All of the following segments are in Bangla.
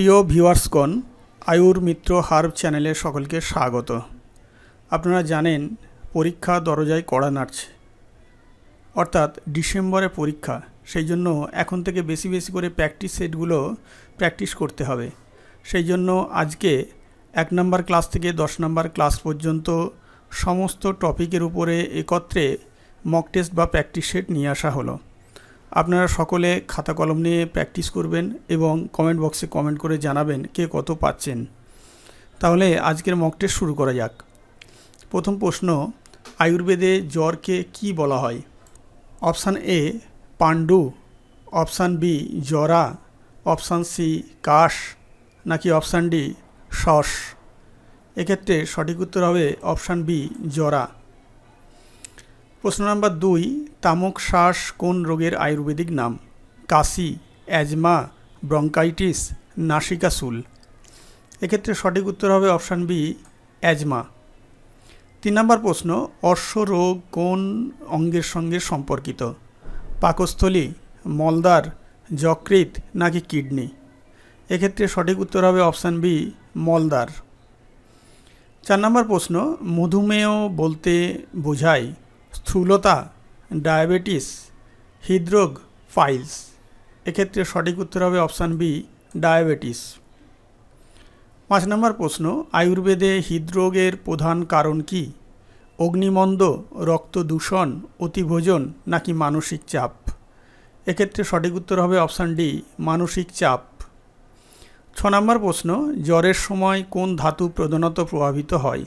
প্রিয় ভিউয়ার্সগণ, আয়ুর মিত্র হার্ব চ্যানেলে সকলকে স্বাগত। আপনারা জানেন, পরীক্ষা দরজায় কড়া নাড়ছে। অর্থাৎ ডিসেম্বরে পরীক্ষা, সেই জন্য এখন থেকে বেশি বেশি করে প্র্যাকটিস সেটগুলো প্র্যাকটিস করতে হবে। সেই জন্য আজকে এক নম্বর ক্লাস থেকে দশ নম্বর ক্লাস পর্যন্ত সমস্ত টপিকের উপরে একত্রে মক টেস্ট বা প্র্যাকটিস সেট নিয়ে আসা হলো। আপনারা সকলে খাতা কলম নিয়ে প্র্যাকটিস করবেন এবং কমেন্ট বক্সে কমেন্ট করে জানাবেন কে কত পাচ্ছেন। তাহলে আজকের মক টেস্ট শুরু করা যাক। প্রথম প্রশ্ন, আয়ুর্বেদে জ্বরকে কি বলা হয়? অপশান এ, পাণ্ডু। অপশান বি, জরা। অপশান সি, কাশ। নাকি অপশান ডি শস এক্ষেত্রে সঠিক উত্তর হবে অপশান বি, জরা। প্রশ্ন নাম্বার দুই, তামক শ্বাস কোন রোগের আয়ুর্বেদিক নাম? কাশি, অ্যাজমা, ব্রঙ্কাইটিস নাসিকাসুল এক্ষেত্রে সঠিক উত্তর হবে অপশান বি, অ্যাজমা। তিন নম্বর প্রশ্ন, অশ্ব রোগ কোন অঙ্গের সঙ্গে সম্পর্কিত? পাকস্থলী মলদার যকৃত নাকি কিডনি? এক্ষেত্রে সঠিক উত্তর হবে অপশান বি মলদার চার নম্বর প্রশ্ন, মধুমেহ বলতে বোঝায় স্থূলতা, ডায়াবেটিস, হৃদরোগ ফাইলস এক্ষেত্রে সঠিক উত্তর হবে অপশান বি ডায়াবেটিস। পাঁচ নম্বর প্রশ্ন, আয়ুর্বেদে হৃদরোগের প্রধান কারণ কি? অগ্নিমন্দ, রক্ত দূষণ, অতিভোজন নাকি মানসিক চাপ? এক্ষেত্রে সঠিক উত্তর হবে অপশান ডি মানসিক চাপ। ছ নম্বর প্রশ্ন, জ্বরের সময় কোন ধাতু প্রধানত প্রভাবিত হয়?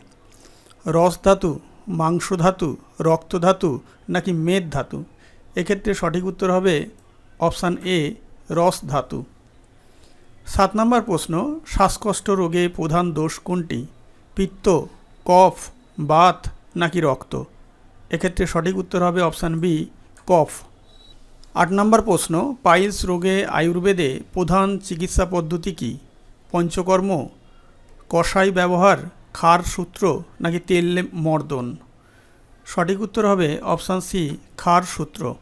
রস ধাতু মাংস ধাতু রক্ত ধাতু নাকি মেদ ধাতু এক্ষেত্রে সঠিক উত্তর হবে অপশান এ রস ধাতু সাত নম্বর প্রশ্ন, শ্বাসকষ্ট রোগে প্রধান দোষ কোনটি? পিত্ত, কফ, বাত নাকি রক্ত? এক্ষেত্রে সঠিক উত্তর হবে অপশান বি, কফ। আট নম্বর প্রশ্ন, পাইলস রোগে আয়ুর্বেদে প্রধান চিকিৎসা পদ্ধতি কী? পঞ্চকর্ম কষাই ব্যবহার ক্ষার সূত্র নাকি তেল মর্দন? সঠিক উত্তর হবে অপশান সি ক্ষার সূত্র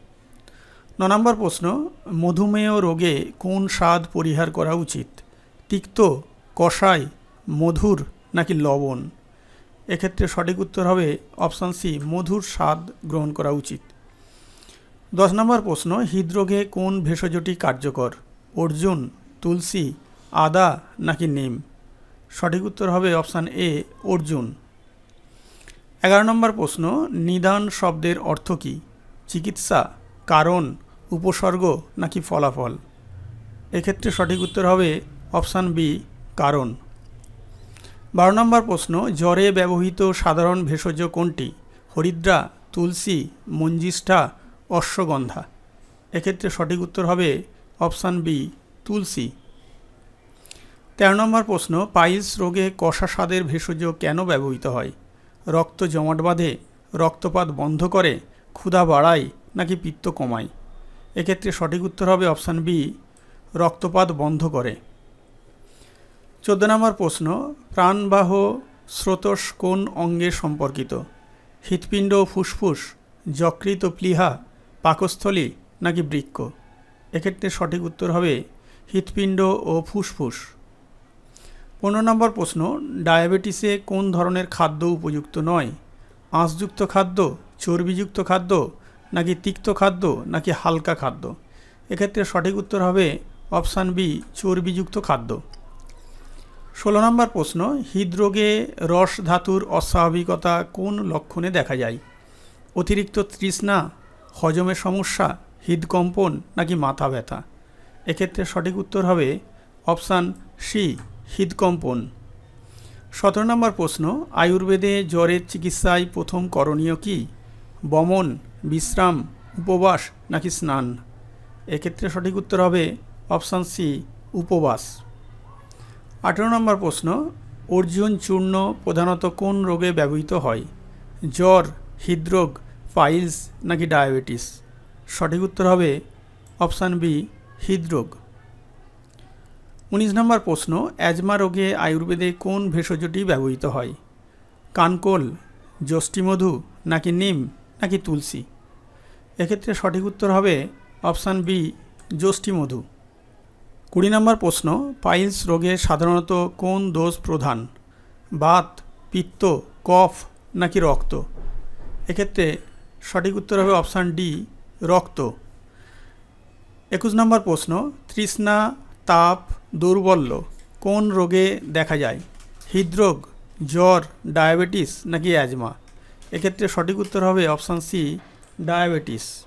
ন নম্বর প্রশ্ন, মধুমেহ রোগে কোন স্বাদ পরিহার করা উচিত? তিক্ত কষাই মধুর নাকি লবণ? এক্ষেত্রে সঠিক উত্তর হবে অপশান সি, মধুর স্বাদ গ্রহণ করা উচিত। দশ নম্বর প্রশ্ন, হৃদরোগে কোন ভেষজটি কার্যকর? অর্জুন, তুলসী, আদা নাকি নিম? সঠিক উত্তর হবে অপশান এ, অর্জুন। এগারো নম্বর প্রশ্ন, নিদান শব্দের অর্থ কী? চিকিৎসা, কারণ, উপসর্গ, নাকি ফলাফল? এক্ষেত্রে সঠিক উত্তর হবে অপশান বি, কারণ। বারো নম্বর প্রশ্ন, জ্বরে ব্যবহৃত সাধারণ ভেষজ কোনটি? হরিদ্রা, তুলসী, মঞ্জিষ্ঠা, অশ্বগন্ধা। এক্ষেত্রে সঠিক উত্তর হবে অপশান বি, তুলসী। তেরো নম্বর প্রশ্ন, পাইলস রোগে কষা স্বাদের ভেষজ কেন ব্যবহৃত হয়? রক্ত জমাট বাঁধে, রক্তপাত বন্ধ করে, ক্ষুধা বাড়ায় নাকি পিত্ত কমায়? এক্ষেত্রে সঠিক উত্তর হবে অপশান বি, রক্তপাত বন্ধ করে। চোদ্দ নম্বর প্রশ্ন, প্রাণবাহ স্রোতস কোন অঙ্গে সম্পর্কিত? হৃৎপিণ্ড ও ফুসফুস যকৃত প্লীহা, পাকস্থলী নাকি বৃক্ক? এক্ষেত্রে সঠিক উত্তর হবে হৃৎপিণ্ড ও ফুসফুস। পনেরো নম্বর প্রশ্ন, ডায়াবেটিসে কোন ধরনের খাদ্য উপযুক্ত নয়? আঁশযুক্ত খাদ্য, চর্বিযুক্ত খাদ্য, নাকি তিক্ত খাদ্য, নাকি হালকা খাদ্য? এক্ষেত্রে সঠিক উত্তর হবে অপশান বি, চর্বিযুক্ত খাদ্য। ষোলো নম্বর প্রশ্ন, হৃদরোগে রস ধাতুর অস্বাভাবিকতা কোন লক্ষণে দেখা যায়? অতিরিক্ত তৃষ্ণা হজমের সমস্যা, হৃদকম্পন, নাকি মাথা ব্যথা? এক্ষেত্রে সঠিক উত্তর হবে অপশান সি হৃদকম্পন। সতেরো নম্বর প্রশ্ন, আয়ুর্বেদে জ্বরের চিকিৎসায় প্রথম করণীয় কি? বমন, বিশ্রাম, উপবাস নাকি স্নান? এক্ষেত্রে সঠিক উত্তর হবে অপশান সি, উপবাস। আঠেরো নম্বর প্রশ্ন, অর্জুন চূর্ণ প্রধানত কোন রোগে ব্যবহৃত হয়? জ্বর, হৃদরোগ, পাইলস নাকি ডায়াবেটিস? সঠিক উত্তর হবে অপশান বি, হৃদরোগ। উনিশ নম্বর প্রশ্ন, অ্যাজমা রোগে আয়ুর্বেদে কোন ভেষজটি ব্যবহৃত হয়? কানকোল যষ্টিমধু নাকি নিম, নাকি তুলসী? এক্ষেত্রে সঠিক উত্তর হবে অপশান বি যষ্টিমধু কুড়ি নম্বর প্রশ্ন, পাইলস রোগে সাধারণত কোন দোষ প্রধান? বাত, পিত্ত, কফ, নাকি রক্ত? এক্ষেত্রে সঠিক উত্তর হবে অপশান ডি, রক্ত। একুশ নম্বর প্রশ্ন, তৃষ্ণা, তাপ দুর্বল্য। কোন রোগে দেখা যায়? হৃদরোগ, জ্বর, ডায়াবেটিস নাকি অ্যাজমা? এক্ষেত্রে সঠিক উত্তর হবে অপশান সি, ডায়াবেটিস।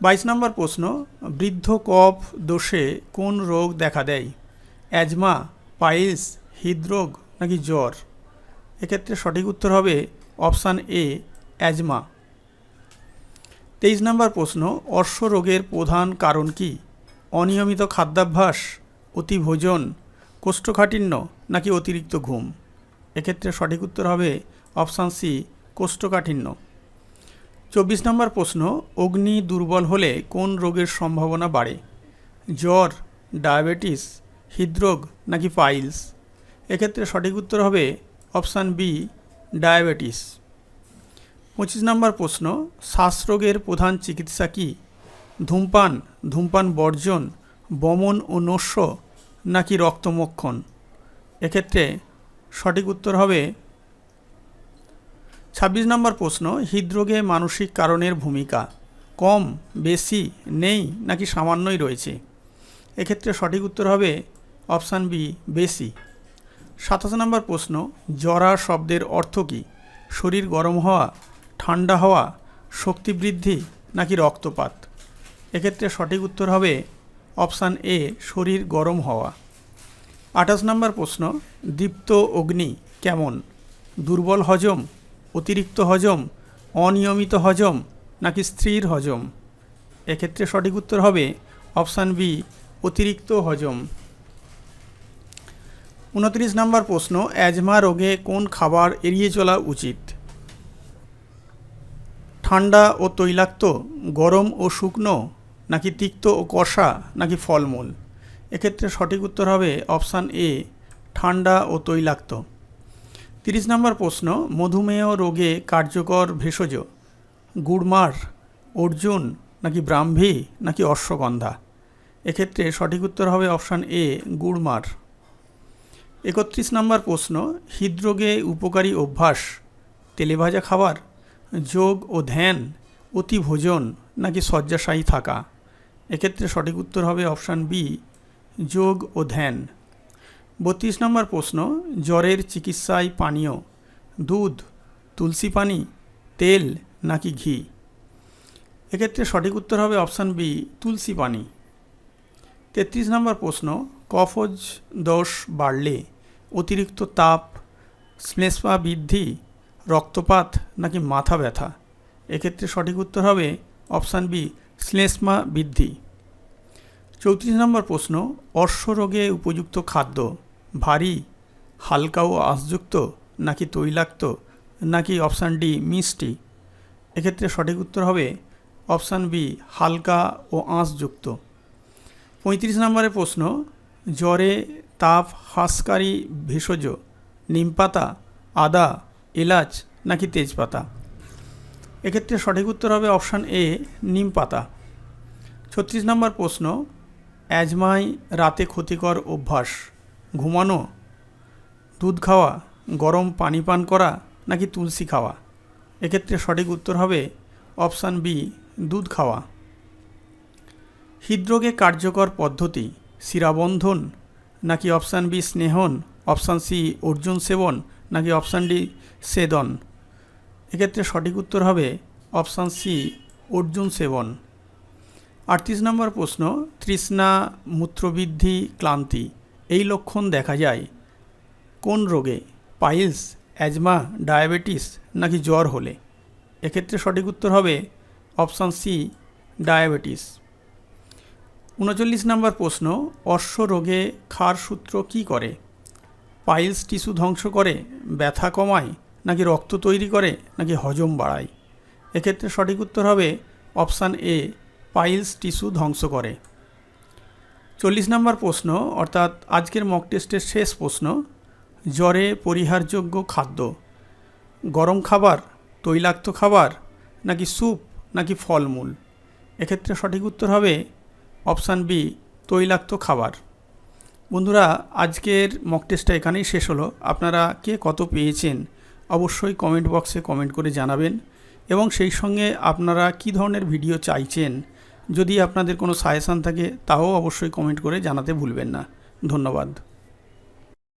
বাইশ নম্বর প্রশ্ন, বৃদ্ধ কফ দোষে কোন রোগ দেখা দেয়? অ্যাজমা, পাইলস, হৃদরোগ নাকি জ্বর? এক্ষেত্রে সঠিক উত্তর হবে অপশান এ, অ্যাজমা। তেইশ নম্বর প্রশ্ন অর্শ রোগের প্রধান কারণ কি? অনিয়মিত খাদ্যাভ্যাস অতিভোজন, কোষ্ঠকাঠিন্য নাকি অতিরিক্ত ঘুম? এক্ষেত্রে সঠিক উত্তর হবে অপশান সি, কোষ্ঠকাঠিন্য। চব্বিশ নম্বর প্রশ্ন, অগ্নি দুর্বল হলে কোন রোগের সম্ভাবনা বাড়ে? জ্বর, ডায়াবেটিস, হৃদরোগ নাকি পাইলস? এক্ষেত্রে সঠিক উত্তর হবে অপশান বি, ডায়াবেটিস। পঁচিশ নম্বর প্রশ্ন, শ্বাসরোগের প্রধান চিকিৎসা কি? ধূমপান ধূমপান বর্জন, বমন ও নস্য নাকি রক্তমক্ষণ? এক্ষেত্রে সঠিক উত্তর হবে ছাব্বিশ নম্বর প্রশ্ন, হৃদরোগে মানসিক কারণের ভূমিকা কম, বেশি, নেই নাকি সামান্যই রয়েছে? এক্ষেত্রে সঠিক উত্তর হবে অপশান বি, বেশি। সাতাশ নম্বর প্রশ্ন, জরা শব্দের অর্থ কী? শরীর গরম হওয়া, ঠান্ডা হওয়া, শক্তি বৃদ্ধি নাকি রক্তপাত? এক্ষেত্রে সঠিক উত্তর হবে অপশান এ, শরীর গরম হওয়া। আঠাশ নম্বর প্রশ্ন, দীপ্ত অগ্নি কেমন? দুর্বল হজম, অতিরিক্ত হজম, অনিয়মিত হজম নাকি স্থির হজম? এক্ষেত্রে সঠিক উত্তর হবে অপশান বি, অতিরিক্ত হজম। উনত্রিশ নম্বর প্রশ্ন, অ্যাজমা রোগে কোন খাবার এড়িয়ে চলা উচিত? ঠান্ডা ও তৈলাক্ত, গরম ও শুকনো নাকি তিক্ত ও কষা, নাকি ফলমূল? এক্ষেত্রে সঠিক উত্তর হবে অপশান এ, ঠান্ডা ও তৈলাক্ত। তিরিশ নম্বর প্রশ্ন, মধুমেহ রোগে কার্যকর ভেষজ, গুড়মার, অর্জুন, নাকি ব্রাহ্মী, নাকি অশ্বগন্ধা? এক্ষেত্রে সঠিক উত্তর হবে অপশান এ, গুড়মার। একত্রিশ নম্বর প্রশ্ন, হৃদরোগে উপকারী অভ্যাস, তেলেভাজা খাবার, যোগ ও ধ্যান, অতিভোজন, নাকি শয্যাশায়ী থাকা? এক্ষেত্রে সঠিক উত্তর হবে অপশান বি, যোগ ও ধ্যান। বত্রিশ নম্বর প্রশ্ন, জ্বরের চিকিৎসায় পানীয়, দুধ, তুলসী পানি, তেল নাকি ঘি? এক্ষেত্রে সঠিক উত্তর হবে অপশান বি, তুলসী পানি। তেত্রিশ নম্বর প্রশ্ন, কফজ দোষ বাড়লে অতিরিক্ত তাপ, শ্লেষ্মা বৃদ্ধি, রক্তপাত নাকি মাথা ব্যথা? এক্ষেত্রে সঠিক উত্তর হবে অপশান বি শ্লেষ্মা বৃদ্ধি। চৌত্রিশ নম্বর প্রশ্ন অশ্বরোগে উপযুক্ত খাদ্য ভারী, হালকা ও আঁশযুক্ত নাকি তৈলাক্ত নাকি অপশান ডি মিষ্টি? এক্ষেত্রে সঠিক উত্তর হবে অপশান বি, হালকা ও আঁশযুক্ত। পঁয়ত্রিশ নম্বরের প্রশ্ন, জ্বরে তাপ হ্রাসকারী ভেষজ, নিমপাতা, আদা, এলাচ নাকি তেজপাতা? এক্ষেত্রে সঠিক উত্তর হবে অপশান এ নিম পাতা ছত্রিশ নম্বর প্রশ্ন, অ্যাজমায় রাতে ক্ষতিকর অভ্যাস, ঘুমানো, দুধ খাওয়া, গরম পানি পান করা নাকি তুলসী খাওয়া? এক্ষেত্রে সঠিক উত্তর হবে অপশান বি, দুধ খাওয়া। হৃদরোগে কার্যকর পদ্ধতি শিরাবন্ধন নাকি অপশান বি, স্নেহন, অপশান সি, অর্জুন সেবন নাকি অপশান ডি, সেদন? এক্ষেত্রে সঠিক উত্তর হবে অপশান সি, অর্জুন সেবন। আটত্রিশ নম্বর প্রশ্ন, তৃষ্ণা, মূত্রবৃদ্ধি, ক্লান্তি, এই লক্ষণ দেখা যায় কোন রোগে? পাইলস, অ্যাজমা, ডায়াবেটিস নাকি জ্বর হলে? এক্ষেত্রে সঠিক উত্তর হবে অপশান সি, ডায়াবেটিস। উনচল্লিশ নম্বর প্রশ্ন, অশ্ব রোগে ক্ষার সূত্র কী করে? পাইলস টিস্যু ধ্বংস করে, ব্যথা কমায় নাকি রক্ত তৈরি করে নাকি হজম বাড়ায়? এক্ষেত্রে সঠিক উত্তর হবে অপশান এ পাইলস টিস্যু ধ্বংস করে। চল্লিশ নম্বর প্রশ্ন, অর্থাৎ আজকের মক টেস্টের শেষ প্রশ্ন, জ্বরে পরিহারযোগ্য খাদ্য, গরম খাবার, তৈলাক্ত খাবার, নাকি স্যুপ, নাকি ফলমূল? এক্ষেত্রে সঠিক উত্তর হবে অপশান বি, তৈলাক্ত খাবার। বন্ধুরা, আজকের মক টেস্টটা এখানেই শেষ হলো। আপনারা কে কত পেয়েছেন অবশ্যই কমেন্ট বক্সে কমেন্ট করে জানাবেন এবং সেই সঙ্গে আপনারা কি ধরনের ভিডিও চাইছেন যদি আপনাদের কোনো সাজেশান থাকে তাও অবশ্যই কমেন্ট করে জানাতে ভুলবেন না। ধন্যবাদ।